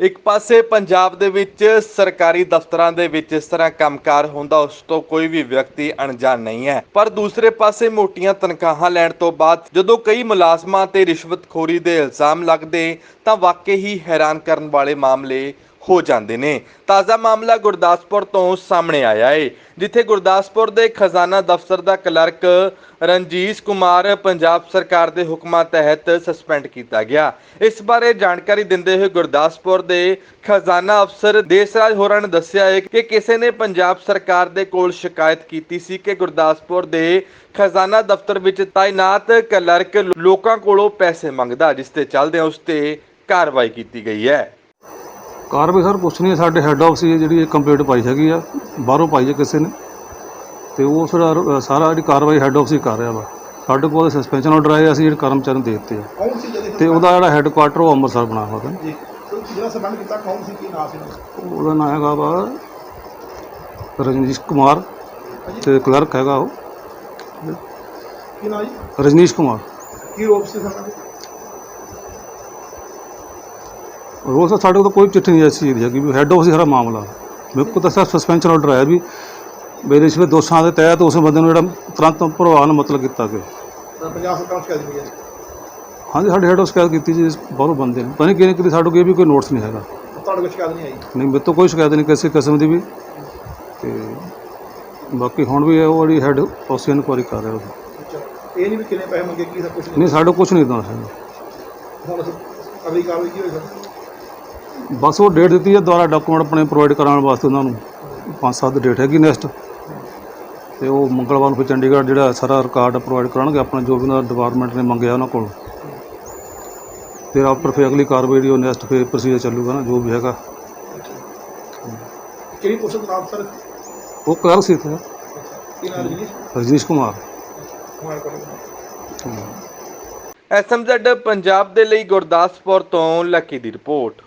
ਇੱਕ ਪਾਸੇ ਪੰਜਾਬ ਦੇ ਵਿੱਚ ਸਰਕਾਰੀ ਦਫ਼ਤਰਾਂ ਦੇ ਵਿੱਚ ਇਸ ਤਰ੍ਹਾਂ ਕੰਮਕਾਰ ਹੁੰਦਾ, ਉਸ ਤੋਂ ਕੋਈ ਵੀ ਵਿਅਕਤੀ ਅਣਜਾਣ ਨਹੀਂ ਹੈ। ਪਰ ਦੂਸਰੇ ਪਾਸੇ ਮੋਟੀਆਂ ਤਨਖਾਹਾਂ ਲੈਣ ਤੋਂ ਬਾਅਦ ਜਦੋਂ ਕਈ ਮੁਲਾਜ਼ਮਾਂ ਤੇ ਰਿਸ਼ਵਤਖੋਰੀ ਦੇ ਇਲਜ਼ਾਮ ਲੱਗਦੇ, ਤਾਂ ਵਾਕਈ ਹੀ ਹੈਰਾਨ ਕਰਨ ਵਾਲੇ ਮਾਮਲੇ ਹੋ ਜਾਂਦੇ ਨੇ। ਤਾਜ਼ਾ ਮਾਮਲਾ ਗੁਰਦਾਸਪੁਰ ਤੋਂ ਸਾਹਮਣੇ ਆਇਆ ਏ, ਜਿੱਥੇ ਗੁਰਦਾਸਪੁਰ ਦੇ ਖਜ਼ਾਨਾ ਦਫ਼ਤਰ ਦਾ ਕਲਰਕ ਰਣਜੀਤ ਕੁਮਾਰ ਪੰਜਾਬ ਸਰਕਾਰ ਦੇ ਹੁਕਮਾਂ ਤਹਿਤ ਸਸਪੈਂਡ ਕੀਤਾ ਗਿਆ। ਇਸ ਬਾਰੇ ਜਾਣਕਾਰੀ ਦਿੰਦੇ ਹੋਏ ਗੁਰਦਾਸਪੁਰ ਦੇ ਖਜ਼ਾਨਾ ਅਫਸਰ ਦੇਸਰਾਜ ਹੋਰਾਂ ਨੇ ਦੱਸਿਆ ਹੈ ਕਿ ਕਿਸੇ ਨੇ ਪੰਜਾਬ ਸਰਕਾਰ ਦੇ ਕੋਲ ਸ਼ਿਕਾਇਤ ਕੀਤੀ ਸੀ ਕਿ ਗੁਰਦਾਸਪੁਰ ਦੇ ਖਜ਼ਾਨਾ ਦਫ਼ਤਰ ਵਿੱਚ ਤਾਇਨਾਤ ਕਲਰਕ ਲੋਕਾਂ ਕੋਲੋਂ ਪੈਸੇ ਮੰਗਦਾ, ਜਿਸ ਤੇ ਚੱਲਦੇ ਉਸ ਤੇ ਕਾਰਵਾਈ ਕੀਤੀ ਗਈ ਹੈ। ਕਾਰਵਾਈ ਸਰ ਕੁਛ ਨਹੀਂ ਸਾਡੇ ਹੈੱਡ ਆਫਿਸ ਹੀ ਜਿਹੜੀ ਇਹ ਕੰਪਲੀਟ ਪਾਈ ਹੈਗੀ ਆ ਬਾਹਰੋਂ ਪਾਈ ਹੈ ਕਿਸੇ ਨੇ। ਤੇ ਉਹ ਸਾਰਾ ਸਾਰਾ ਜਿਹੜੀ ਕਾਰਵਾਈ ਹੈੱਡ ਆਫਿਸ ਹੀ ਕਰ ਰਿਹਾ ਵਾ। ਸਾਡੇ ਕੋਲ ਸਸਪੈਂਸ਼ਨ ਆਰਡਰ ਆਏ ਅਸੀਂ ਜਿਹੜੇ ਕਰਮਚਾਰੀ ਨੂੰ ਦੇ ਦਿੱਤੇ ਆ। ਤੇ ਉਹਦਾ ਜਿਹੜਾ ਹੈੱਡ ਕੁਆਟਰ ਉਹ ਅੰਮ੍ਰਿਤਸਰ ਬਣਾ ਹੋਇਆ ਹੈ ਜੀ ਕੋਈ ਜਿਹੜਾ ਸੰਬੰਧ ਕੀਤਾ ਕੌਣ ਸੀ ਕੀ ਨਾਮ ਸੀ ਉਹਦਾ? ਨਾਮ ਹੈਗਾ ਵਾ ਰਜਨੀਸ਼ ਕੁਮਾਰ ਤੇ ਕਲਰਕ ਹੈਗਾ ਉਹ। ਕੀ ਨਾਮ ਜੀ? ਰਜਨੀਸ਼ ਕੁਮਾਰ। ਕੀ ਰੋਪ ਸੀ ਸਾਡਾ ਰੋਜ਼ ਤਾਂ ਸਾਡੇ ਕੋਲ ਕੋਈ ਚਿੱਠੀ ਨਹੀਂ ਐਸੀ ਹੈਗੀ ਵੀ ਹੈੱਡ ਆਫਿਸ ਸਾਰਾ ਮਾਮਲਾ। ਮੇਰੇ ਕੋਲ ਤਾਂ ਸਰ ਸਸਪੈਂਸ਼ਨ ਆਰਡਰ ਆਇਆ ਵੀ ਮੇਰੇ ਰਿਸ਼ਵਤ ਦੋਸ਼ਾਂ ਦੇ ਤਹਿਤ ਉਸ ਬੰਦੇ ਨੂੰ ਜਿਹੜਾ ਤੁਰੰਤ ਪ੍ਰਵਾਨ ਮਤਲਬ ਕੀਤਾ ਗਿਆ। ਤਾਂ ਪੰਜਾਬ ਸਰਕਾਰ ਨੂੰ ਸ਼ਿਕਾਇਤ ਹੋਈ ਹੈ। ਹਾਂਜੀ ਸਾਡੇ ਹੈਡ ਆਫ ਸ਼ਿਕਾਇਤ ਕੀਤੀ ਜੀ ਬਾਹਰੋਂ ਬੰਦੇ ਨੇ। ਪਤਾ ਨਹੀਂ ਕਿਹਨੇ ਕਿਤੇ ਸਾਡੇ ਕੋਲ ਇਹ ਵੀ ਕੋਈ ਨੋਟਿਸ ਨਹੀਂ ਹੈਗਾ। ਤੁਹਾਡੇ ਕੋਲ ਸ਼ਿਕਾਇਤ ਨਹੀਂ ਆਈ? ਨਹੀਂ ਮੇਰੇ ਤੋਂ ਕੋਈ ਸ਼ਿਕਾਇਤ ਨਹੀਂ ਕਿਸੇ ਕਿਸਮ ਦੀ ਵੀ। ਤੇ ਬਾਕੀ ਹੁਣ ਵੀ ਉਹ ਜਿਹੜੀ ਹੈਡ ਆਫਿਸ ਇਨਕੁਆਰੀ ਕਰ ਰਿਹਾ ਉਹ। ਅੱਛਾ ਇਹ ਨਹੀਂ ਵੀ ਕਿੰਨੇ ਪੈਸੇ ਮੰਗੇ ਕੀ ਸਭ ਕੁਝ ਨਹੀਂ ਸਾਡੇ ਕੁਝ ਨਹੀਂ ਹੁਣ ਅਸੀਂ ਅਗਲੀ ਕਾਰਵਾਈ ਕੀ ਹੋਈ ਸਰ? ਬਸ ਉਹ ਡੇਟ ਦਿੱਤੀ ਹੈ ਦੁਬਾਰਾ ਡਾਕੂਮੈਂਟ ਆਪਣੇ ਪ੍ਰੋਵਾਈਡ ਕਰਾਉਣ ਵਾਸਤੇ ਉਹਨਾਂ ਨੂੰ। ਪੰਜ ਸੱਤ ਡੇਟ ਹੈਗੀ ਨੈਕਸਟ ਤੇ ਉਹ ਮੰਗਲਵਾਰ ਨੂੰ ਫਿਰ ਚੰਡੀਗੜ੍ਹ ਜਿਹੜਾ ਸਾਰਾ ਰਿਕਾਰਡ ਪ੍ਰੋਵਾਈਡ ਕਰਾਉਣਗੇ ਆਪਣਾ ਜੋ ਵੀ ਉਹਨਾਂ ਦਾ ਡਿਪਾਰਟਮੈਂਟ ਨੇ ਮੰਗਿਆ ਉਹਨਾਂ ਕੋਲ। ਫਿਰ ਆਪਰ ਫਿਰ ਅਗਲੀ ਕਾਰਵਾਈ ਜਿਹੜੀ ਉਹ ਨੈਕਸਟ ਫਿਰ ਪ੍ਰੋਸੀਜਰ ਚੱਲੂਗਾ ਨਾ ਜੋ ਵੀ ਹੈਗਾ। ਕਿਹੜੀ ਪੋਸਟ ਦਾ ਨਾਮ ਸਰ ਉਹ ਕਲਰਕ ਸੀ ਇੱਥੇ। ਕੀ ਨਾਮ ਜੀ? Rajneesh Kumar. Kumar S M Z Punjab ਦੇ ਲਈ ਗੁਰਦਾਸਪੁਰ ਤੋਂ ਲੱਕੀ ਦੀ ਰਿਪੋਰਟ।